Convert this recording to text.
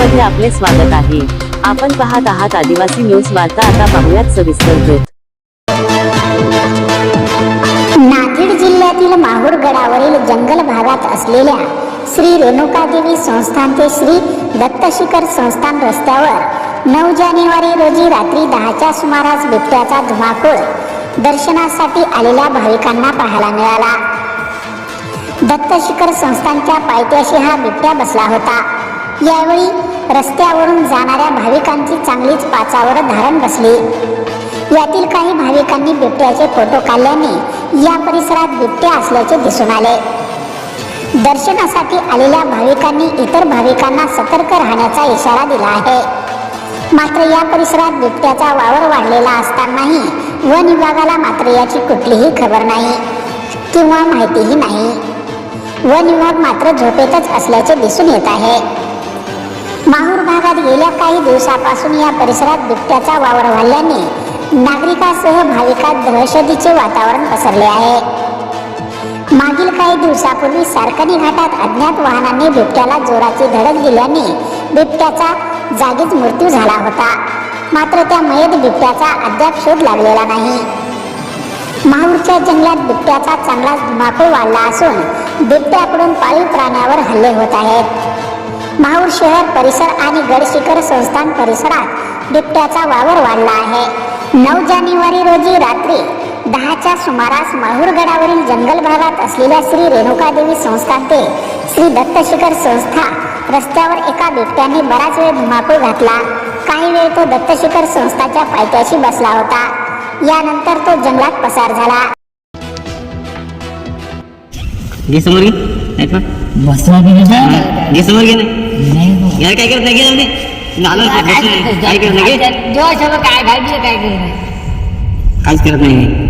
News आपले स्वागत आहे. आपण पाहत आहात आदिवासी न्यूज वार्ता. आता पाहुयात सविस्तर देत नांदेड जिल्ह्यातील माहूर गडावरील जंगल भागात असलेल्या श्री रेणुका देवी संस्थान ते श्री दत्तशिखर संस्थान रस्त्यावर नऊ जानेवारी रोजी रात्री दहाच्या सुमारास बिबट्याचा धुमाकूळ दर्शनासाठी आलेल्या भाविकांना पाहायला मिळाला. दत्तशिखर संस्थांच्या पायथ्याशी हा बिबट्या बसला होता. यावेळी रस्त्यावरून जाणाऱ्या भाविकांची चांगलीच पाचावर धारण बसली. यातील काही भाविकांनी बिबट्याचे फोटो काढल्याने या परिसरात बिबट्या असल्याचे दिसून आले. दर्शनासाठी आलेल्या भाविकांनी इतर भाविकांना सतर्क राहण्याचा इशारा दिला आहे. मात्र या परिसरात बिबट्याचा वावर वाढलेला असतानाही वन विभागाला मात्र याची कुठलीही खबर नाही किंवा माहितीही नाही. वन विभाग मात्र झोपेतच असल्याचे दिसून येत आहे. माहूर भागात गेल्या काही दिवसापासून या परिसरात बिबट्याचा वावर वाढल्याने नागरिकांसह भाविकात दहशतीचे वातावरण पसरले आहे. मागील काही दिवसापूर्वी सारकणी घाटात अज्ञात वाहनाने बिबट्याला जोराची धडक दिल्याने बिबट्याचा जागीच मृत्यू झाला होता. मात्र त्या मयत बिबट्याचा अद्याप शोध लागलेला नाही. माहूरच्या जंगलात बिबट्याचा चांगलाच धुमाकूळ वाढला असून बिबट्याकडून पाळीव प्राण्यावर हल्ले होत आहेत. माहूर शहर परिसर आणि गडशिखर संस्थान परिसरात बिबट्याचा वावर वाढला आहे. नऊ जानेवारी रोजी रात्री दहाच्या सुमारास माहूरगडावरील जंगल भागात असलेल्या श्री रेणुकादेवी संस्थान ते श्री दत्तशिखर संस्था रस्त्यावर एका बिबट्याने बराच वेळ धुमाकूळ घातला. काही वेळ तो दत्तशिखर संस्थाच्या पायथ्याशी बसला होता. यानंतर तो जंगलात पसार झाला. घे समोर घे. ऐक ना. बसवा बी नाही घे समोर घे ना. नाही यार काय करत नाही? घे जाऊ दे. झालं काय करत नाही? घे. जेव्हा सगळं काय घालली काय करत नाही काहीच करत नाही.